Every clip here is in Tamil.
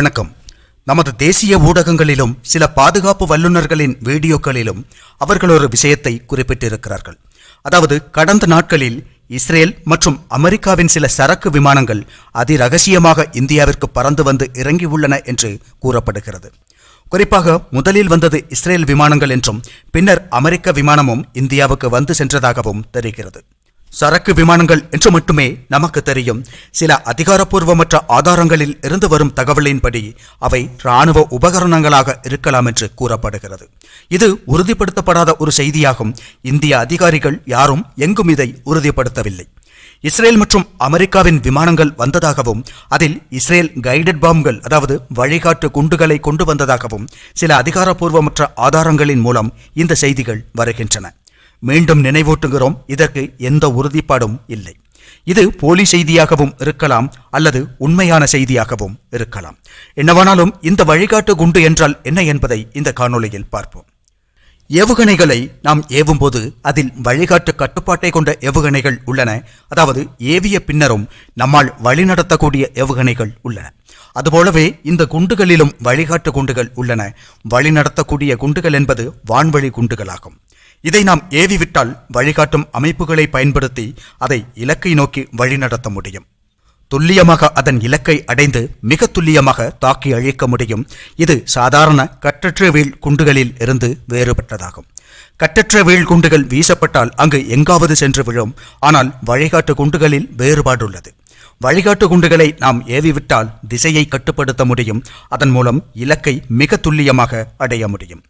வணக்கம். நமது தேசிய ஊடகங்களிலும் சில பாதுகாப்பு வல்லுநர்களின் வீடியோக்களிலும் அவர்கள் ஒரு விஷயத்தை குறிப்பிட்டிருக்கிறார்கள். அதாவது கடந்த நாட்களில் இஸ்ரேல் மற்றும் அமெரிக்காவின் சில சரக்கு விமானங்கள் அதிரகசியமாக இந்தியாவிற்கு பறந்து வந்து இறங்கியுள்ளன என்று கூறப்படுகிறது. குறிப்பாக முதலில் வந்தது இஸ்ரேல் விமானங்கள் என்றும் பின்னர் அமெரிக்க விமானமும் இந்தியாவுக்கு வந்து சென்றதாகவும் தெரிகிறது. சரக்கு விமானங்கள் என்று மட்டுமே நமக்கு தெரியும். சில அதிகாரப்பூர்வமற்ற ஆதாரங்களில் இருந்து வரும் தகவலின்படி அவை இராணுவ உபகரணங்களாக இருக்கலாம் என்று கூறப்படுகிறது. இது உறுதிப்படுத்தப்படாத ஒரு செய்தியாகும். இந்திய அதிகாரிகள் யாரும் எங்கும் இதை உறுதிப்படுத்தவில்லை. இஸ்ரேல் மற்றும் அமெரிக்காவின் விமானங்கள் வந்ததாகவும் அதில் இஸ்ரேல் கைடட் பாம்கள் அதாவது வழிகாட்டு குண்டுகளை கொண்டு வந்ததாகவும் சில அதிகாரப்பூர்வமற்ற ஆதாரங்களின் மூலம் இந்த செய்திகள் வருகின்றன. மீண்டும் நினைவூட்டுகிறோம். இதற்கு எந்த உறுதிப்பாடும் இல்லை. இது போலி செய்தியாகவும் இருக்கலாம் அல்லது உண்மையான செய்தியாகவும் இருக்கலாம். என்னவானாலும் இந்த வழிகாட்டு குண்டு என்றால் என்ன என்பதை இந்த காணொளியில் பார்ப்போம். ஏவுகணைகளை நாம் ஏவும்போது அதில் வழிகாட்டு கட்டுப்பாட்டை கொண்ட ஏவுகணைகள் உள்ளன. அதாவது ஏவிய பின்னரும் நம்மால் வழிநடத்தக்கூடிய ஏவுகணைகள் உள்ளன. அதுபோலவே இந்த குண்டுகளிலும் வழிகாட்டு குண்டுகள் உள்ளன. வழிநடத்தக்கூடிய குண்டுகள் என்பது வான்வழி குண்டுகளாகும். இதை நாம் ஏவிவிட்டால் வழிகாட்டும் அமைப்புகளை பயன்படுத்தி அதை இலக்கை நோக்கி வழிநடத்த முடியும். துல்லியமாக அதன் இலக்கை அடைந்து மிக துல்லியமாக தாக்கி அழிக்க முடியும். இது சாதாரண கற்றற்ற வீழ் குண்டுகளில் இருந்து வேறுபட்டதாகும். கற்றற்ற வீழ் குண்டுகள் வீசப்பட்டால் அங்கு எங்காவது சென்று விழும். ஆனால் வழிகாட்டு குண்டுகளில் வேறுபாடுள்ளது. வழிகாட்டு குண்டுகளை நாம் ஏவிவிட்டால் திசையை கட்டுப்படுத்த முடியும். அதன் மூலம் இலக்கை மிக துல்லியமாக அடைய முடியும்.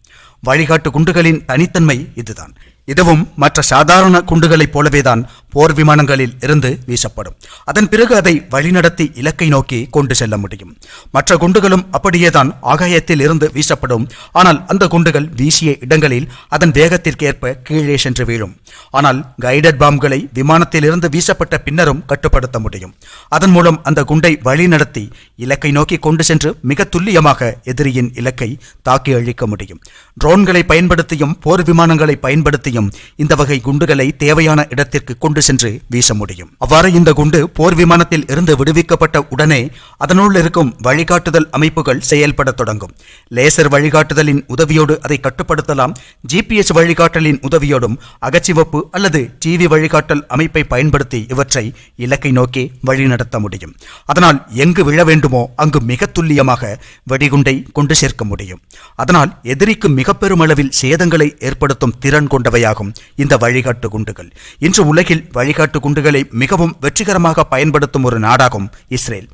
வழிகாட்டு குண்டுகளின் தனித்தன்மை இதுதான். இதுவும் மற்ற சாதாரண குண்டுகளைப் போலவேதான் போர் விமானங்களில் இருந்து வீசப்படும். அதன் பிறகு அதை வழிநடத்தி இலக்கை நோக்கி கொண்டு செல்ல முடியும். மற்ற குண்டுகளும் அப்படியேதான் ஆகாயத்தில் இருந்து வீசப்படும். ஆனால் அந்த குண்டுகள் வீசிய இடங்களில் அதன் வேகத்திற்கேற்ப கீழே சென்று வீழும். ஆனால் கைடட் பாம்களை விமானத்தில் இருந்து வீசப்பட்ட பின்னரும் கட்டுப்படுத்த முடியும். அதன் மூலம் அந்த குண்டை வழிநடத்தி இலக்கை நோக்கி கொண்டு சென்று மிக துல்லியமாக எதிரியின் இலக்கை தாக்கி அழிக்க முடியும். ட்ரோன்களை பயன்படுத்தியும் போர் விமானங்களை பயன்படுத்தியும் இந்த வகை குண்டுகளை தேவையான இடத்திற்கு கொண்டு சென்று வீச முடியும். அவ்வாறு இந்த குண்டு போர் விமானத்தில் இருந்து விடுவிக்கப்பட்ட உடனே அதனுள் இருக்கும் வழிகாட்டுதல் அமைப்புகள் செயல்பட தொடங்கும். லேசர் வழிகாட்டுதலின் உதவியோடு அதை கட்டுப்படுத்தலாம். ஜிபிஎஸ் வழிகாட்டலின் உதவியோடும் அகச்சிவப்பு அல்லது டிவி வழிகாட்டல் அமைப்பை பயன்படுத்தி இவற்றை இலக்கை நோக்கி வழிநடத்த முடியும். அதனால் எங்கு விழ வேண்டுமோ அங்கு மிக துல்லியமாக வெடிகுண்டை கொண்டு சேர்க்க முடியும். அதனால் எதிரிக்கு மிக பெருமளவில் சேதங்களை ஏற்படுத்தும் திறன் கொண்டவையாகும் இந்த வழிகாட்டு குண்டுகள். இன்று உலகில் வழிகாட்டு குண்டுகளை மிகவும் வெற்றிகரமாக பயன்படுத்தும் ஒரு நாடாகும் இஸ்ரேல்.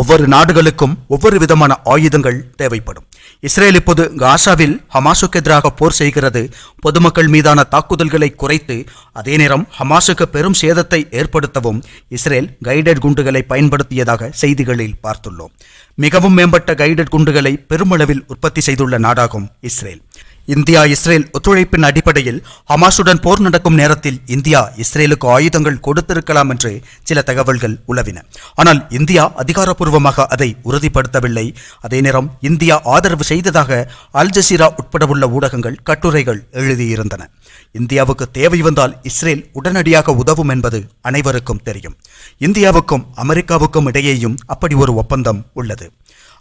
ஒவ்வொரு நாடுகளுக்கும் ஒவ்வொரு விதமான ஆயுதங்கள் தேவைப்படும். இஸ்ரேல் இப்போது காசாவில் ஹமாசுக்கு எதிராக போர் செய்கிறது. பொதுமக்கள் மீதான தாக்குதல்களை குறைத்து அதே நேரம் ஹமாசுக்கு பெரும் சேதத்தை ஏற்படுத்தவும் இஸ்ரேல் கைடட் குண்டுகளை பயன்படுத்தியதாக செய்திகளில் பார்த்துள்ளோம். மிகவும் மேம்பட்ட கைடட் குண்டுகளை பெருமளவில் உற்பத்தி செய்துள்ள நாடாகும் இஸ்ரேல். இந்தியா இஸ்ரேல் ஒத்துழைப்பின் அடிப்படையில் ஹமாஸுடன் போர் நடக்கும் நேரத்தில் இந்தியா இஸ்ரேலுக்கு ஆயுதங்கள் கொடுத்திருக்கலாம் என்று சில தகவல்கள் உளவின ஆனால் இந்தியா அதிகாரப்பூர்வமாக அதை உறுதிப்படுத்தவில்லை. அதே நேரம் இந்தியா ஆதரவு செய்ததாக அல் ஜசீரா உட்பட உள்ள ஊடகங்கள் கட்டுரைகள் எழுதியிருந்தன. இந்தியாவுக்கு தேவை வந்தால் இஸ்ரேல் உடனடியாக உதவும் என்பது அனைவருக்கும் தெரியும். இந்தியாவுக்கும் அமெரிக்காவுக்கும் இடையேயும் அப்படி ஒரு ஒப்பந்தம் உள்ளது.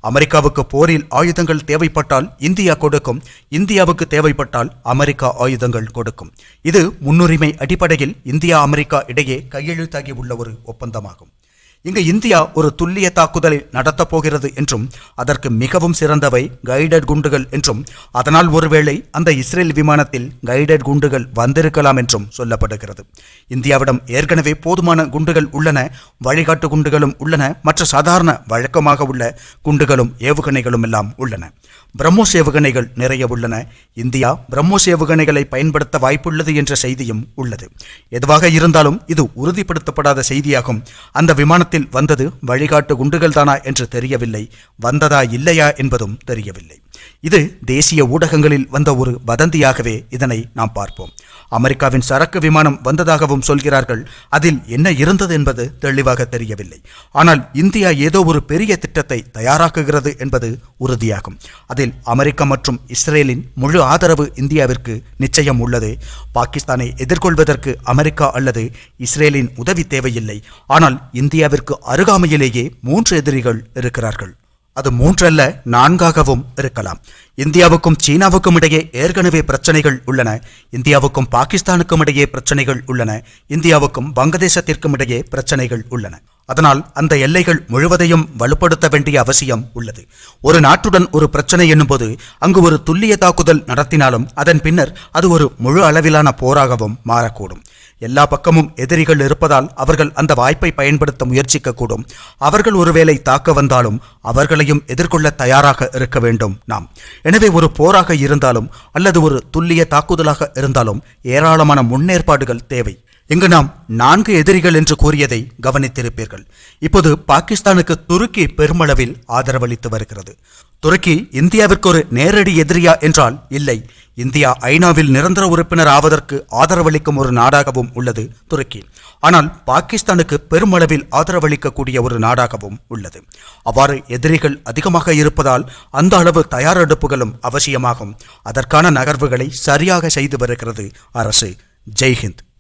அமெரிக்காவுக்கு போரில் ஆயுதங்கள் தேவைப்பட்டால் இந்தியா கொடுக்கும். இந்தியாவுக்கு தேவைப்பட்டால் அமெரிக்கா ஆயுதங்கள் கொடுக்கும். இது முன்னுரிமை அடிப்படையில் இந்தியா அமெரிக்கா இடையே கையெழுத்தாகி உள்ள ஒரு ஒப்பந்தமாகும். இங்கு இந்தியா ஒரு துல்லிய தாக்குதலை நடத்தப் போகிறது என்றும் அதற்கு மிகவும் சிறந்தவை கைடட் குண்டுகள் என்றும் அதனால் ஒருவேளை அந்த இஸ்ரேல் விமானத்தில் கைடட் குண்டுகள் வந்திருக்கலாம் என்றும் சொல்லப்படுகிறது. இந்தியாவிடம் ஏற்கனவே போதுமான குண்டுகள் உள்ளன வழிகாட்டு குண்டுகளும் உள்ளன மற்ற சாதாரண வழக்கமாக உள்ள குண்டுகளும் ஏவுகணைகளும் எல்லாம் உள்ளன. பிரம்மோ ஏவுகணைகள் நிறைய உள்ளன. இந்தியா பிரம்மோ ஏவுகணைகளை பயன்படுத்த வாய்ப்புள்ளது என்ற செய்தியும் உள்ளது. எதுவாக இருந்தாலும் இது உறுதிப்படுத்தப்படாத செய்தியாகும். அந்த விமானத்தில் வந்தது வழிகாட்டு குண்டுகள் தானா என்று தெரியவில்லை. வந்ததா இல்லையா என்பதும் தெரியவில்லை. இது தேசிய ஊடகங்களில் வந்த ஒரு வதந்தியாகவே இதனை நாம் பார்ப்போம். அமெரிக்காவின் சரக்கு விமானம் வந்ததாகவும் சொல்கிறார்கள். அதில் என்ன இருந்தது என்பது தெளிவாக தெரியவில்லை. ஆனால் இந்தியா ஏதோ ஒரு பெரிய திட்டத்தை தயாராக்குகிறது என்பது உறுதியாகும். அதில் அமெரிக்கா மற்றும் இஸ்ரேலின் முழு ஆதரவு இந்தியாவிற்கு நிச்சயம் உள்ளது. பாகிஸ்தானை எதிர்கொள்வதற்கு அமெரிக்கா அல்லது இஸ்ரேலின் உதவி தேவையில்லை. ஆனால் இந்தியாவிற்கு அருகாமையிலேயே மூன்று எதிரிகள் இருக்கிறார்கள். அது மூன்றல்ல நான்காகவும் இருக்கலாம். இந்தியாவுக்கும் சீனாவுக்கும் இடையே ஏற்கனவே பிரச்சனைகள் உள்ளன. இந்தியாவுக்கும் பாகிஸ்தானுக்கும் இடையே பிரச்சனைகள் உள்ளன. இந்தியாவுக்கும் வங்கதேசத்திற்கும் இடையே பிரச்சனைகள் உள்ளன. அதனால் அந்த எல்லைகள் முழுவதையும் வலுப்படுத்த வேண்டிய அவசியம் உள்ளது. ஒரு நாட்டுடன் ஒரு பிரச்சனை என்னும்போது அங்கு ஒரு துல்லிய தாக்குதல் நடத்தினாலும் அதன் பின்னர் அது ஒரு முழு அளவிலான போராகவும் மாறக்கூடும். எல்லா பக்கமும் எதிரிகள் இருப்பதால் அவர்கள் அந்த வாய்ப்பை பயன்படுத்த முயற்சிக்கக்கூடும். அவர்கள் ஒருவேளை தாக்க வந்தாலும் அவர்களையும் எதிர்கொள்ள தயாராக இருக்க வேண்டும் நாம். எனவே ஒரு போராக இருந்தாலும் அல்லது ஒரு துல்லிய தாக்குதலாக இருந்தாலும் ஏராளமான முன்னேற்பாடுகள் தேவை. இங்கு நாம் நான்கு எதிரிகள் என்று கூறியதை கவனித்திருப்பீர்கள். இப்போது பாகிஸ்தானுக்கு துருக்கி பெருமளவில் ஆதரவளித்து வருகிறது. துருக்கி இந்தியாவிற்கு ஒரு நேரடி எதிரியா என்றால் இல்லை. இந்தியா ஐநாவில் நிரந்தர உறுப்பினர் ஆவதற்கு ஆதரவளிக்கும் ஒரு நாடாகவும் உள்ளது துருக்கி. ஆனால் பாகிஸ்தானுக்கு பெருமளவில் ஆதரவளிக்கக்கூடிய ஒரு நாடாகவும் உள்ளது. அவ்வாறு எதிரிகள் அதிகமாக இருப்பதால் அந்த அளவு தயாரெடுப்புகளும் அவசியமாகும். அதற்கான நகர்வுகளை சரியாக செய்து வருகிறது அரசு. ஜெய்ஹிந்த்.